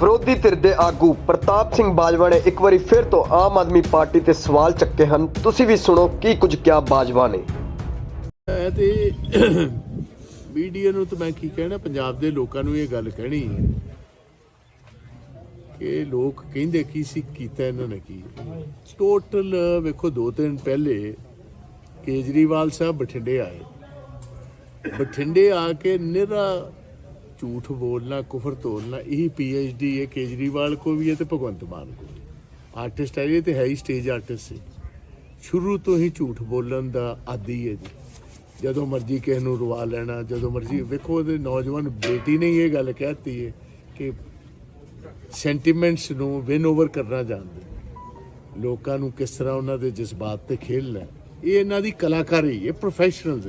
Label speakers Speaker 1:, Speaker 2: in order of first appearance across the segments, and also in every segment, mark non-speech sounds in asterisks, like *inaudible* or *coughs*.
Speaker 1: ਵਿਰੋਧੀ ਧਿਰ ਦੇ ਆਗੂ ਪ੍ਰਤਾਪ ਸਿੰਘ ਬਾਜਵਾ ਨੇ ਇੱਕ ਵਾਰੀ ਫਿਰ ਤੋਂ ਆਮ ਆਦਮੀ ਪਾਰਟੀ ਤੇ ਸਵਾਲ ਚੱਕੇ ਹਨ। ਤੁਸੀਂ ਵੀ ਸੁਣੋ ਕੀ ਕੁਝ ਕਿਹਾ ਬਾਜਵਾ ਨੇ।
Speaker 2: ਇਹ ਤੇ *coughs* ਮੀਡੀਆ ਨੂੰ ਤਾਂ ਮੈਂ ਕੀ ਕਹਿਣਾ, ਪੰਜਾਬ ਦੇ ਲੋਕਾਂ ਨੂੰ ਇਹ ਗੱਲ ਕਹਿਣੀ ਕਿ ਲੋਕ ਕਹਿੰਦੇ ਕੀ ਸੀ, ਕੀਤਾ ਇਹਨਾਂ ਨੇ ਕੀ। ਟੋਟਲ ਵੇਖੋ, ਦੋ ਤਿੰਨ ਪਹਿਲੇ ਕੇਜਰੀਵਾਲ ਸਾਹਿਬ ਬਠਿੰਡੇ ਆਏ। ਬਠਿੰਡੇ ਆ ਕੇ ਨਿਰਾ ਝੂਠ ਬੋਲਣਾ, ਕੁਫਰ ਤੋਲਣਾ ਇਹ ਪੀਐਚਡੀ ਹੈ, ਕੇਜਰੀਵਾਲ ਕੋ ਵੀ ਹੈ ਤੇ ਭਗਵੰਤ ਮਾਨ ਕੋ ਵੀ। ਆਰਟਿਸਟ ਹੈ, ਇਹ ਤੇ ਹੈ ਹੀ ਸਟੇਜ ਆਰਟਿਸਟ ਸੀ। ਸ਼ੁਰੂ ਤੋਂ ਹੀ ਝੂਠ ਬੋਲਣ ਦਾ ਆਦੀ ਹੈ ਜੀ। ਜਦੋਂ ਮਰਜ਼ੀ ਕਿਸੇ ਨੂੰ ਰਵਾ ਲੈਣਾ, ਜਦੋਂ ਮਰਜ਼ੀ, ਵੇਖੋ ਉਹਦੇ ਨੌਜਵਾਨ ਬੇਟੀ ਨੇ ਹੀ ਇਹ ਗੱਲ ਕਹਿਤੀ ਹੈ ਕਿ ਸੈਂਟੀਮੈਂਟਸ ਨੂੰ ਵਿਨ ਓਵਰ ਕਰਨਾ ਜਾਣਦੇ। ਲੋਕਾਂ ਨੂੰ ਕਿਸ ਤਰ੍ਹਾਂ ਉਹਨਾਂ ਦੇ ਜਜ਼ਬਾਤ ਤੇ ਖੇਲਣਾ ਇਹ ਇਹਨਾਂ ਦੀ ਕਲਾਕਾਰੀ ਇਹ ਪ੍ਰੋਫੈਸ਼ਨਲਸ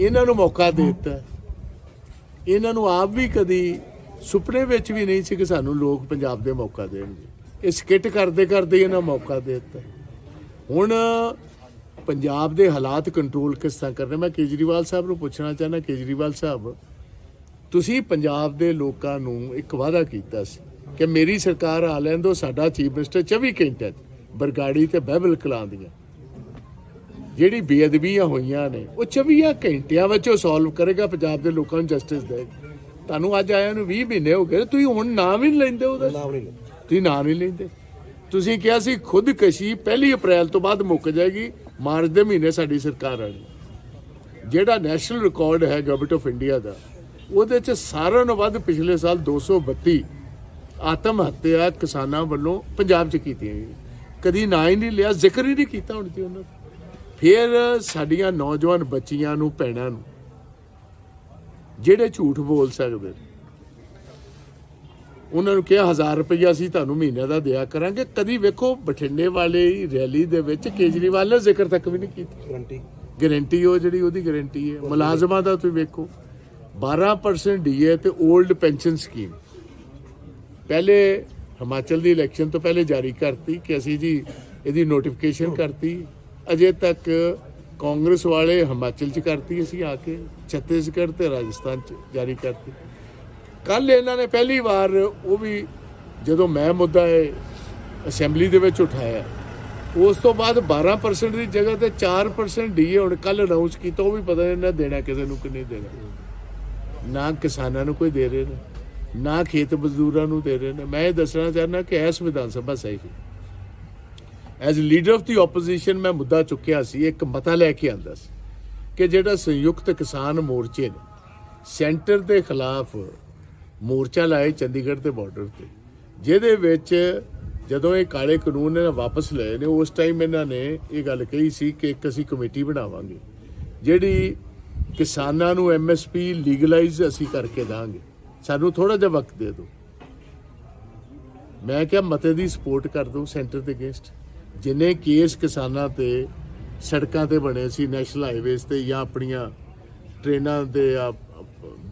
Speaker 2: ਇਹਨਾਂ ਨੂੰ ਮੌਕਾ ਦੇ ਦਿੱਤਾ। ਇਹਨਾਂ ਨੂੰ ਆਪ ਵੀ ਕਦੀ ਸੁਪਨੇ ਵਿੱਚ ਵੀ ਨਹੀਂ ਸੀ ਕਿ ਸਾਨੂੰ ਲੋਕ ਪੰਜਾਬ ਦੇ ਮੌਕਾ ਦੇਣਗੇ। ਇਹ ਸਕਿੱਟ ਕਰਦੇ ਕਰਦੇ ਇਹਨਾਂ ਮੌਕਾ ਦੇ ਦਿੱਤਾ। ਹੁਣ ਪੰਜਾਬ ਦੇ ਹਾਲਾਤ ਕੰਟਰੋਲ ਕਿਸ ਤਰ੍ਹਾਂ ਕਰਨੇ? ਮੈਂ ਕੇਜਰੀਵਾਲ ਸਾਹਿਬ ਨੂੰ ਪੁੱਛਣਾ ਚਾਹੁੰਦਾ, ਕੇਜਰੀਵਾਲ ਸਾਹਿਬ, ਤੁਸੀਂ ਪੰਜਾਬ ਦੇ ਲੋਕਾਂ ਨੂੰ ਇੱਕ ਵਾਅਦਾ ਕੀਤਾ ਸੀ ਕਿ ਮੇਰੀ ਸਰਕਾਰ ਆ ਲੈਣ ਦੋ ਸਾਡਾ ਚੀਫ ਮਿਨਿਸਟਰ 24 ਘੰਟੇ 'ਚ ਬਰਗਾੜੀ ਤੇ ਬਹਿਬਲ ਕਲਾਂ ਦੀਆਂ। ਜਿਹੜੀ ਬੇਅਦਬੀਆਂ ਹੋਈਆਂ ਨੇ ਉਹ 24 ਘੰਟਿਆਂ ਵਿੱਚ ਉਹ ਸੋਲਵ ਕਰੇਗਾ ਪੰਜਾਬ ਦੇ ਲੋਕਾਂ ਨੂੰ ਜਸਟਿਸ ਦੇਗਾ ਤੁਹਾਨੂੰ ਅੱਜ ਆਇਆ ਨੂੰ 20 ਮਹੀਨੇ ਹੋ ਗਏ ਤੁਸੀਂ ਹੁਣ ਨਾਮ ਹੀ ਨਹੀਂ ਲੈਂਦੇ ਉਹਦਾ। ਤੁਸੀਂ ਨਾਂ ਨਹੀਂ ਲੈਂਦੇ। ਤੁਸੀਂ ਕਿਹਾ ਸੀ ਖੁਦਕਸ਼ੀ ਪਹਿਲੀ ਅਪ੍ਰੈਲ ਤੋਂ ਬਾਅਦ ਮੁੱਕ ਜਾਏਗੀ ਮਾਰਚ ਦੇ ਮਹੀਨੇ ਸਾਡੀ ਸਰਕਾਰ ਆਣੀ। ਜਿਹੜਾ ਨੈਸ਼ਨਲ ਰਿਕਾਰਡ ਹੈ ਗਵਰਨਮੈਂਟ ਆਫ ਇੰਡੀਆ ਦਾ ਉਹਦੇ ਚ ਸਾਰਿਆਂ ਨਾਲੋਂ ਵੱਧ ਪਿਛਲੇ ਸਾਲ 232 ਆਤਮ ਹੱਤਿਆ ਕਿਸਾਨਾਂ ਵੱਲੋਂ ਪੰਜਾਬ ਚ ਕੀਤੀਆਂ ਗਈਆਂ। ਕਦੀ ਨਾਂ ਹੀ ਨਹੀਂ ਲਿਆ ਜ਼ਿਕਰ ਹੀ ਨਹੀਂ ਕੀਤਾ ਹੁਣ ਤੇ ਉਹਨਾਂ ਦਾ। ਫਿਰ ਸਾਡੀਆਂ ਨੌਜਵਾਨ ਬੱਚੀਆਂ ਨੂੰ ਭੈਣਾਂ ਨੂੰ ਜਿਹੜੇ ਝੂਠ ਬੋਲ ਸਕਦੇ ਉਹਨਾਂ ਨੂੰ ਕਿਹਾ 1000 ਰੁਪਇਆ ਅਸੀਂ ਤੁਹਾਨੂੰ ਮਹੀਨੇ ਦਾ ਦਿਆ ਕਰਾਂਗੇ। ਕਦੀ ਵੇਖੋ ਬਠਿੰਡੇ ਵਾਲੇ ਰੈਲੀ ਦੇ ਵਿੱਚ ਕੇਜਰੀਵਾਲ ਨੇ ਜ਼ਿਕਰ ਤੱਕ ਵੀ ਨਹੀਂ ਕੀਤਾ।
Speaker 3: ਗਰੰਟੀ
Speaker 2: ਗਾਰੰਟੀ ਉਹ ਜਿਹੜੀ ਉਹਦੀ ਗਾਰੰਟੀ ਹੈ। ਮੁਲਾਜ਼ਮਾਂ ਦਾ ਤੁਸੀਂ ਵੇਖੋ 12% ਡੀਏ ਤੇ 올ਡ ਪੈਨਸ਼ਨ ਸਕੀਮ ਪਹਿਲੇ ਹਿਮਾਚਲ ਦੀ ਇਲੈਕਸ਼ਨ ਤੋਂ ਪਹਿਲੇ ਜਾਰੀ ਕਰਤੀ ਕਿ ਅਸੀਂ ਜੀ ਇਹਦੀ ਨੋਟੀਫਿਕੇਸ਼ਨ ਕਰਤੀ। ਅਜੇ ਤੱਕ ਕਾਂਗਰਸ ਵਾਲੇ ਹਿਮਾਚਲ ਚ ਕਰਤੀ ਅਸੀਂ ਆ ਕੇ, ਛੱਤੀਸਗੜ੍ਹ ਤੇ ਰਾਜਸਥਾਨ ਚ ਜਾਰੀ ਕਰਤੀ। ਕੱਲ ਇਹਨਾਂ ਨੇ ਪਹਿਲੀ ਵਾਰ ਉਹ ਵੀ ਜਦੋਂ ਮੈਂ ਮੁੱਦਾ ਇਹ ਅਸੈਂਬਲੀ ਦੇ ਵਿੱਚ ਉਠਾਇਆ, ਉਸ ਤੋਂ ਬਾਅਦ 12% ਦੀ ਜਗ੍ਹਾ ਤੇ 4% ਡੀਏ ਹੁਣ ਕੱਲ ਅਨਾਉਂਸ ਕੀਤਾ, ਉਹ ਵੀ ਪਤਾ ਨਹੀਂ ਇਹਨਾਂ ਦੇਣਾ ਕਿਸੇ ਨੂੰ ਕਿ ਨਹੀਂ ਦੇਣਾ। ਨਾ ਕਿਸਾਨਾਂ ਨੂੰ ਕੋਈ ਦੇ ਰਹੇ ਨੇ, ਨਾ ਖੇਤ ਮਜ਼ਦੂਰਾਂ ਨੂੰ ਦੇ ਰਹੇ ਨੇ। ਮੈਂ ਇਹ ਦੱਸਣਾ ਚਾਹੁੰਦਾ ਕਿ ਇਸ ਵਿਧਾਨ ਸਭਾ ਸਹੀ as leader of the opposition ਮੈਂ ਮੁੱਦਾ ਚੁੱਕਿਆ ਸੀ, ਇੱਕ ਮਤਾ ਲੈ ਕੇ ਆਂਦਾ ਸੀ ਕਿ ਜਿਹੜਾ ਸੰਯੁਕਤ ਕਿਸਾਨ ਮੋਰਚੇ ਨੇ, ਸੈਂਟਰ ਦੇ ਖਿਲਾਫ ਮੋਰਚਾ ਲਾਏ ਚੰਡੀਗੜ੍ਹ ਦੇ ਬਾਰਡਰ ਤੇ, ਜਿਹਦੇ ਵਿੱਚ ਜਦੋਂ ਇਹ ਕਾਲੇ ਕਾਨੂੰਨ ਇਹਨਾਂ ਵਾਪਸ ਲਏ ਨੇ, ਉਸ ਟਾਈਮ ਇਹਨਾਂ ਨੇ ਇਹ ਗੱਲ ਕਹੀ ਸੀ ਕਿ ਇੱਕ ਅਸੀਂ ਕਮੇਟੀ ਬਣਾਵਾਂਗੇ, ਜਿਹੜੀ ਕਿਸਾਨਾਂ ਨੂੰ ਐਮਐਸਪੀ ਲੀਗਲਾਈਜ਼ ਅਸੀਂ ਕਰਕੇ ਦਾਂਗੇ। ਸਾਨੂੰ ਥੋੜਾ ਜਿਹਾ ਵਕਤ ਦੇ ਦਿਓ। ਮੈਂ ਕਿਹਾ ਮਤੇ ਦੀ ਸਪੋਰਟ ਕਰ ਦੋ ਸੈਂਟਰ ਦੇ ਅਗੇਂਸਟ ਜਿੰਨੇ ਕੇਸ ਕਿਸਾਨਾਂ ਤੇ ਸੜਕਾਂ ਤੇ ਬਣੇ ਸੀ ਨੈਸ਼ਨਲ ਹਾਈਵੇਜ਼ ਤੇ ਜਾਂ ਆਪਣੀਆਂ ਟ੍ਰੇਨਾਂ ਦੇ ਆ,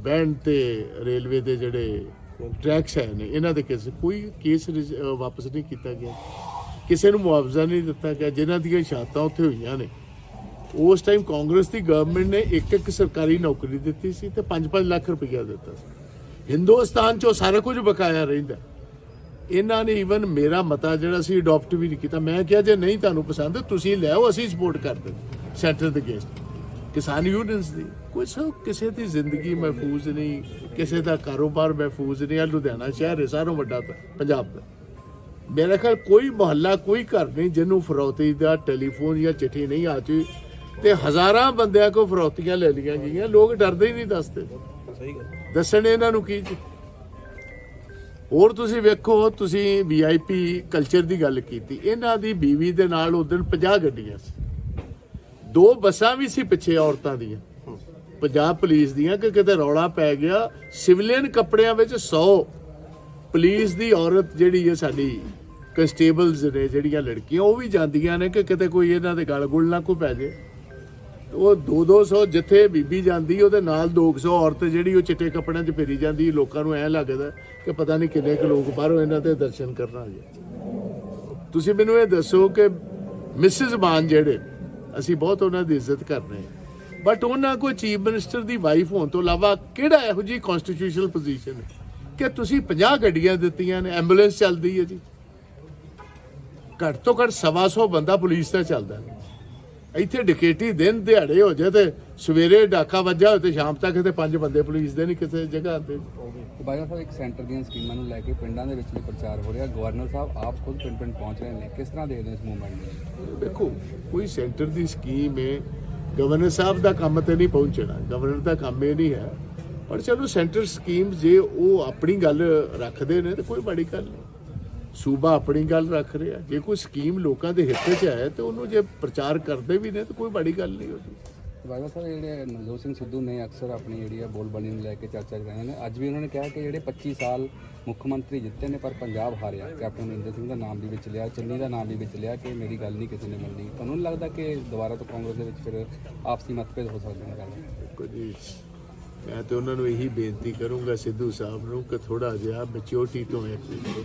Speaker 2: ਬੈਂਡ ਤੇ ਰੇਲਵੇ ਦੇ ਜਿਹੜੇ ਟਰੈਕਸ ਹੈ ਨੇ, ਇਹਨਾਂ ਦੇ ਕੇਸ, ਕੋਈ ਕੇਸ ਵਾਪਸ ਨਹੀਂ ਕੀਤਾ ਗਿਆ। ਕਿਸੇ ਨੂੰ ਮੁਆਵਜ਼ਾ ਨਹੀਂ ਦਿੱਤਾ ਗਿਆ, ਜਿਨ੍ਹਾਂ ਦੀਆਂ ਸ਼ਹਾਦਤਾਂ ਉੱਥੇ ਹੋਈਆਂ ਨੇ। ਉਸ ਟਾਈਮ ਕਾਂਗਰਸ ਦੀ ਗਵਰਨਮੈਂਟ ਨੇ ਇੱਕ ਇੱਕ ਸਰਕਾਰੀ ਨੌਕਰੀ ਦਿੱਤੀ ਸੀ ਤੇ 5-5 ਲੱਖ ਰੁਪਈਆ ਦਿੱਤਾ ਸੀ। ਹਿੰਦੁਸਤਾਨ 'ਚ ਉਹ ਸਾਰਾ ਕੁਝ ਬਕਾਇਆ ਰਹਿੰਦਾ। ਇਹਨਾਂ ਨੇ ਇਵਨ ਮੇਰਾ ਮਤਾ ਜਿਹੜਾ ਸੀ ਅਡਾਪਟ ਵੀ ਨਹੀਂ ਕੀਤਾ। ਮੈਂ ਕਿਹਾ ਜੇ ਨਹੀਂ ਤੁਹਾਨੂੰ ਪਸੰਦ ਤੁਸੀਂ ਲੈ ਆਓ ਅਸੀਂ ਸਪੋਰਟ ਕਰਦੇ ਸੈਂਟਰ ਦੇ ਅਗੇਂਸਟ ਕਿਸਾਨ ਯੂਨੀਅਨਸ ਦੀ ਕੋਈ ਸੋ ਕਿਸੇ ਦੀ ਜ਼ਿੰਦਗੀ ਮਹਿਫੂਜ਼ ਨਹੀਂ ਕਿਸੇ ਦਾ ਕਾਰੋਬਾਰ ਮਹਿਫੂਜ਼ ਨਹੀਂ। ਆ ਲੁਧਿਆਣਾ ਸ਼ਹਿਰ ਹੈ ਸਾਰੋਂ ਵੱਡਾ ਪੰਜਾਬ ਦਾ। ਮੇਰੇ ਖਿਆਲ ਕੋਈ ਮੁਹੱਲਾ ਕੋਈ ਘਰ ਨਹੀਂ ਜਿਹਨੂੰ ਫਰੌਤੀ ਦਾ ਟੈਲੀਫੋਨ ਜਾਂ ਚਿੱਠੀ ਨਹੀਂ ਆ ਚੁੱਕੀ। ਤੇ ਹਜ਼ਾਰਾਂ ਬੰਦਿਆਂ ਕੋ ਫਰੌਤੀਆਂ ਲੈ ਲਈਆਂ ਗਈਆਂ। ਲੋਕ ਡਰਦੇ ਹੀ ਨਹੀਂ ਦੱਸਦੇ।
Speaker 3: ਸਹੀ ਗੱਲ।
Speaker 2: ਦੱਸਣ ਇਹਨਾਂ ਨੂੰ ਕੀ ਜੀ? ਹੋਰ ਤੁਸੀਂ ਵੇਖੋ, ਤੁਸੀਂ ਵੀਆਈਪੀ ਕਲਚਰ ਦੀ ਗੱਲ ਕੀਤੀ, ਇਹਨਾਂ ਦੀ ਬੀਵੀ ਦੇ ਨਾਲ ਉਸ ਦਿਨ 50 ਗੱਡੀਆਂ ਸੀ। ਦੋ ਬੱਸਾਂ ਵੀ ਸੀ ਪਿੱਛੇ ਔਰਤਾਂ ਦੀਆਂ। ਪੰਜਾਬ ਪੁਲਿਸ ਦੀਆਂ, ਕਿ ਕਿਤੇ ਰੌਲਾ ਪੈ ਗਿਆ, ਸਿਵਲੀਅਨ ਕੱਪੜਿਆਂ ਵਿੱਚ 100 ਪੁਲਿਸ ਦੀ ਔਰਤ ਜਿਹੜੀ ਹੈ ਸਾਡੀ ਕਨਸਟੇਬਲਸ ਨੇ, ਜਿਹੜੀਆਂ ਲੜਕੀਆਂ, ਉਹ ਵੀ ਜਾਂਦੀਆਂ ਨੇ ਕਿ ਕਿਤੇ ਕੋਈ ਇਹਨਾਂ ਦੇ ਗਲ ਗੁਲ ਨਾ ਕੋਈ ਪੈ ਜੇ। ਉਹ 2-200 ਜਿੱਥੇ ਬੀਬੀ ਜਾਂਦੀ, ਉਹਦੇ ਨਾਲ 200 ਔਰਤ ਜਿਹੜੀ ਉਹ ਚਿੱਟੇ ਕੱਪੜਿਆਂ 'ਚ ਫੇਰੀ ਜਾਂਦੀ, ਲੋਕਾਂ ਨੂੰ ਐ ਲੱਗਦਾ। ਕਿ ਪਤਾ ਨਹੀਂ ਕਿੰਨੇ ਕੁ ਲੋਕ ਬਾਹਰੋਂ ਇਹਨਾਂ ਦੇ ਦਰਸ਼ਨ ਕਰਨ ਆ ਗਏ ਤੁਸੀਂ ਮੈਨੂੰ ਇਹ ਦੱਸੋ ਕਿ ਮਿਸਿਸ ਮਾਨ ਜਿਹੜੇ, ਅਸੀਂ ਬਹੁਤ ਉਹਨਾਂ ਦੀ ਇੱਜ਼ਤ ਕਰਦੇ ਹਾਂ। ਬਟ ਉਹਨਾਂ ਕੋਲ ਚੀਫ ਮਿਨਿਸਟਰ ਦੀ ਵਾਈਫ ਹੋਣ ਤੋਂ ਇਲਾਵਾ ਕਿਹੜਾ ਇਹੋ ਜੀ ਕਨਸਟੀਟਿਊਸ਼ਨਲ ਪੋਜੀਸ਼ਨ ਹੈ? ਕਿ ਤੁਸੀਂ 50 ਗੱਡੀਆਂ ਦਿੱਤੀਆਂ ਨੇ, ਐਂਬੂਲੈਂਸ ਚੱਲਦੀ ਹੈ ਜੀ। ਘੱਟ ਤੋਂ ਘੱਟ ਸਵਾ ਸੌ ਬੰਦਾ ਪੁਲਿਸ ਦਾ ਚੱਲਦਾ ਹੈ। ਇੱਥੇ ਡਕੇਟੀ ਦਿਨ ਦਿਹਾੜੇ ਹੋ ਜਾਏ ਤੇ ਸਵੇਰੇ ਡਾਕਾ ਵੱਜਾ ਹੋਏ ਤੇ ਸ਼ਾਮ ਤੱਕ ਤੇ ਪੰਜ ਬੰਦੇ ਪੁਲਿਸ ਦੇ ਨਹੀਂ ਕਿਸੇ ਜਗ੍ਹਾ ਤੇ।
Speaker 3: ਤੇ ਬਾਈ ਸਾਹਿਬ ਇੱਕ ਸੈਂਟਰ ਦੀਆਂ ਸਕੀਮਾਂ ਨੂੰ ਲੈ ਕੇ ਪਿੰਡਾਂ ਦੇ ਵਿੱਚ ਵੀ ਪ੍ਰਚਾਰ ਹੋ ਰਿਹਾ। ਗਵਰਨਰ ਸਾਹਿਬ ਆਪ ਖੁਦ ਪਿੰਡ ਪਿੰਡ ਪਹੁੰਚ ਰਹੇ ਨੇ। ਕਿਸ ਤਰ੍ਹਾਂ ਦੇਖਦੇ ਇਸ ਮੂਵਮੈਂਟ ਨੂੰ?
Speaker 2: ਦੇਖੋ ਕੋਈ ਸੈਂਟਰ ਦੀ ਸਕੀਮ ਹੈ ਗਵਰਨਰ ਸਾਹਿਬ ਦਾ ਕੰਮ ਤੇ ਨਹੀਂ ਪਹੁੰਚਣਾ। ਗਵਰਨਰ ਦਾ ਕੰਮ ਇਹ ਨਹੀਂ ਹੈ। ਪਰ ਚਲੋ ਸੈਂਟਰ ਸਕੀਮ ਜੇ ਉਹ ਆਪਣੀ ਗੱਲ ਰੱਖਦੇ ਨੇ ਤੇ ਕੋਈ ਬੜੀ ਗੱਲ ਨਹੀਂ। ਸੂਬਾ ਆਪਣੀ ਗੱਲ ਰੱਖ ਰਿਹਾ। ਜੇ ਕੋਈ ਸਕੀਮ ਲੋਕਾਂ ਦੇ ਹਿੱਤ 'ਚ ਹੈ ਤੇ ਉਹਨੂੰ ਜੇ ਪ੍ਰਚਾਰ ਕਰਦੇ ਵੀ ਨੇ ਤਾਂ ਕੋਈ ਬੜੀ ਗੱਲ ਨਹੀਂ
Speaker 3: ਤੇ ਬਾਈ ਸਾਹਿਬ ਜਿਹੜੇ ਨਵਜੋਤ ਸਿੰਘ ਸਿੱਧੂ ਨੇ ਅਕਸਰ ਆਪਣੀ ਜਿਹੜੀ ਆ ਬੋਲਬਾਣੀ ਨੂੰ ਲੈ ਕੇ ਚਰਚਾ ਕਰ ਰਹੇ ਨੇ। ਅੱਜ ਵੀ ਉਹਨਾਂ ਨੇ ਕਿਹਾ ਕਿ ਜਿਹੜੇ 25 ਸਾਲ ਮੁੱਖ ਮੰਤਰੀ ਜਿੱਤੇ ਨੇ ਪਰ ਪੰਜਾਬ ਹਾਰਿਆ ਕੈਪਟਨ ਅਮਰਿੰਦਰ ਸਿੰਘ ਦਾ ਨਾਮ ਵੀ ਵਿੱਚ ਲਿਆ ਚੰਨੀ ਦਾ ਨਾਮ ਵੀ ਵਿੱਚ ਲਿਆ ਕਿ ਮੇਰੀ ਗੱਲ ਨਹੀਂ ਕਿਸੇ ਨੇ ਮੰਨੀ। ਤੁਹਾਨੂੰ ਨਹੀਂ ਲੱਗਦਾ ਕਿ ਦੁਬਾਰਾ ਤੋਂ ਕਾਂਗਰਸ ਦੇ ਵਿੱਚ ਫਿਰ ਆਪਸੀ ਮਤਭੇਦ ਹੋ ਸਕਦੇ ਨੇ ਗੱਲ
Speaker 2: ਮੈਂ ਤੇ ਉਹਨਾਂ ਨੂੰ ਇਹੀ ਬੇਨਤੀ ਕਰੂੰਗਾ ਸਿੱਧੂ ਸਾਹਿਬ ਨੂੰ ਕਿ ਥੋੜਾ ਜਿਹਾ ਮੈਚਿਓਰਟੀ ਤੋਂ ਐਕਟ ਕਰੋ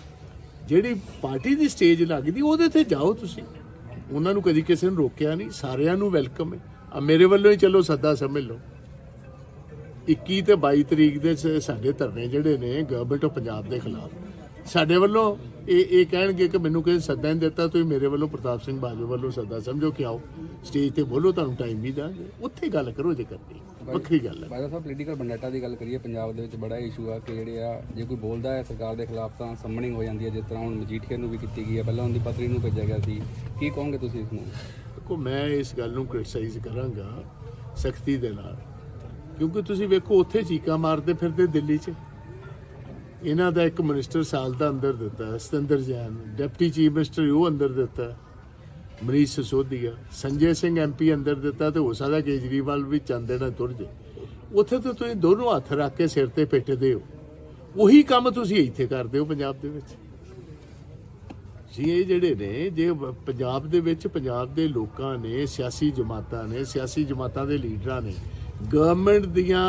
Speaker 2: ਜਿਹੜੀ ਪਾਰਟੀ ਦੀ ਸਟੇਜ ਲੱਗਦੀ, ਉਹਦੇ ਤੇ ਜਾਓ ਤੁਸੀਂ। ਉਹਨਾਂ ਨੂੰ ਕਦੀ ਕਿਸੇ ਨੂੰ ਰੋਕਿਆ ਨਹੀਂ। ਸਾਰਿਆਂ ਨੂੰ ਵੈਲਕਮ ਹੈ। ਆ ਮੇਰੇ ਵੱਲੋਂ ਹੀ ਚਲੋ ਸੱਦਾ ਸਮਝ ਲਓ। 21 ਤੇ 22 ਤਰੀਕ ਦੇ ਸਾਡੇ ਧਰਨੇ ਜਿਹੜੇ ਨੇ ਗਵਰਨਮੈਂਟ ਆਫ ਪੰਜਾਬ ਦੇ ਖਿਲਾਫ। ਸਾਡੇ ਵੱਲੋਂ ਇਹ ਇਹ ਕਹਿਣਗੇ ਕਿ ਮੈਨੂੰ ਕਿਸੇ ਸੱਦਾ ਨਹੀਂ ਦਿੱਤਾ ਤੁਸੀਂ ਮੇਰੇ ਵੱਲੋਂ ਪ੍ਰਤਾਪ ਸਿੰਘ ਬਾਜਵਾ ਵੱਲੋਂ ਸੱਦਾ ਸਮਝੋ ਕਿ ਆਓ ਸਟੇਜ ਤੇ ਬੋਲੋ ਤੁਹਾਨੂੰ ਟਾਈਮ ਵੀ ਦਾਂਗੇ। ਉੱਥੇ ਗੱਲ ਕਰੋ ਜੇ ਕਰਨੀ। ਵੱਖਰੀ ਗੱਲ ਹੈ।
Speaker 3: ਬਾਈ ਸਾਹਿਬ ਪੋਲੀਟੀਕਲ ਬੰਡਾਟਾ ਦੀ ਗੱਲ ਕਰੀਏ ਪੰਜਾਬ ਦੇ ਵਿੱਚ ਬੜਾ ਇਸ਼ੂ ਆ ਕਿ ਜਿਹੜੇ ਆ ਜੇ ਕੋਈ ਬੋਲਦਾ ਹੈ ਸਰਕਾਰ ਦੇ ਖਿਲਾਫ ਤਾਂ ਸਮਨਿੰਗ ਹੋ ਜਾਂਦੀ ਹੈ ਜਿਸ ਤਰ੍ਹਾਂ ਹੁਣ ਮਜੀਠੀਆ ਨੂੰ ਵੀ ਕੀਤੀ ਗਈ ਹੈ। ਪਹਿਲਾਂ ਉਹਦੀ ਪਤਨੀ ਨੂੰ ਭੇਜਿਆ ਗਿਆ ਸੀ। ਕੀ ਕਹੋਗੇ ਤੁਸੀਂ ਇਸ ਨੂੰ?
Speaker 2: ਦੇਖੋ ਮੈਂ ਇਸ ਗੱਲ ਨੂੰ ਕ੍ਰਿਟਿਸਾਈਜ਼ ਕਰਾਂਗਾ ਸਖਤੀ ਦੇ ਨਾਲ। ਕਿਉਂਕਿ ਤੁਸੀਂ ਵੇਖੋ ਉੱਥੇ ਚੀਕਾਂ ਮਾਰਦੇ ਫਿਰਦੇ ਦਿੱਲੀ 'ਚ। ਇਹਨਾਂ ਦਾ ਇੱਕ ਮਿਨਿਸਟਰ ਸਾਲ ਦਾ ਅੰਦਰ ਦਿੱਤਾ Satinder Jain deputy chief minister ਉਹ ਅੰਦਰ ਦਿੱਤਾ ਮਨੀਸ਼ ਸਿਸੋਦੀਆ, ਸੰਜੇ ਸਿੰਘ ਐਮਪੀ ਅੰਦਰ ਦਿੱਤਾ ਤੇ ਹੋ ਸਕਦਾ ਕੇਜਰੀਵਾਲ ਵੀ ਚੰਦੇ ਨਾਲ ਤੁਰ ਜੇ ਉੱਥੇ ਤਾਂ ਤੁਸੀਂ ਦੋਨੋਂ ਹੱਥ ਰੱਖ ਕੇ ਸਿਰ ਤੇ ਪਿੱਟਦੇ ਹੋ। ਉਹੀ ਕੰਮ ਤੁਸੀਂ ਇੱਥੇ ਕਰਦੇ ਹੋ ਪੰਜਾਬ ਦੇ ਵਿੱਚ। ਜੀ, ਇਹ ਜਿਹੜੇ ਨੇ, ਜੇ ਪੰਜਾਬ ਦੇ ਵਿੱਚ ਪੰਜਾਬ ਦੇ ਲੋਕਾਂ ਨੇ, ਸਿਆਸੀ ਜਮਾਤਾਂ ਨੇ, ਸਿਆਸੀ ਜਮਾਤਾਂ ਦੇ ਲੀਡਰਾਂ ਨੇ ਗਵਰਨਮੈਂਟ ਦੀਆਂ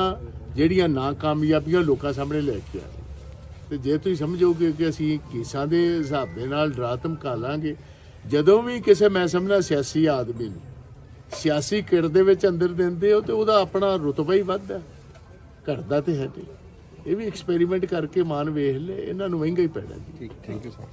Speaker 2: ਜਿਹੜੀਆਂ ਨਾਕਾਮਯਾਬੀਆਂ ਲੋਕਾਂ ਸਾਹਮਣੇ ਲੈ ਕੇ ਆਏ। ਤੇ ਜੇ ਤੁਸੀਂ ਸਮਝੋਗੇ ਕਿ ਅਸੀਂ ਕੇਸਾਂ ਦੇ ਹਿਸਾਬ ਦੇ ਨਾਲ ਡਰਾ ਧਮਕਾ ਲਾਂਗੇ ਜਦੋਂ ਵੀ ਕਿਸੇ, ਮੈਂ ਸਮਝਣਾ ਸਿਆਸੀ ਆਦਮੀ ਨੂੰ, ਸਿਆਸੀ ਕਿੜ ਦੇ ਵਿੱਚ ਅੰਦਰ ਦਿੰਦੇ ਹੋ ਤੇ ਉਹਦਾ ਆਪਣਾ ਰੁਤਬਾ ਹੀ ਵੱਧਦਾ ਘਟਦਾ ਤੇ ਹੈ ਨਹੀਂ। ਇਹ ਵੀ ਐਕਸਪੈਰੀਮੈਂਟ ਕਰਕੇ ਮਾਨ ਵੇਖ ਲੈ ਇਹਨਾਂ ਨੂੰ ਮਹਿੰਗਾ ਹੀ ਪੈਣਾ ਜੀ।
Speaker 3: ਠੀਕ ਥੈਂਕ ਯੂ ਸਰ।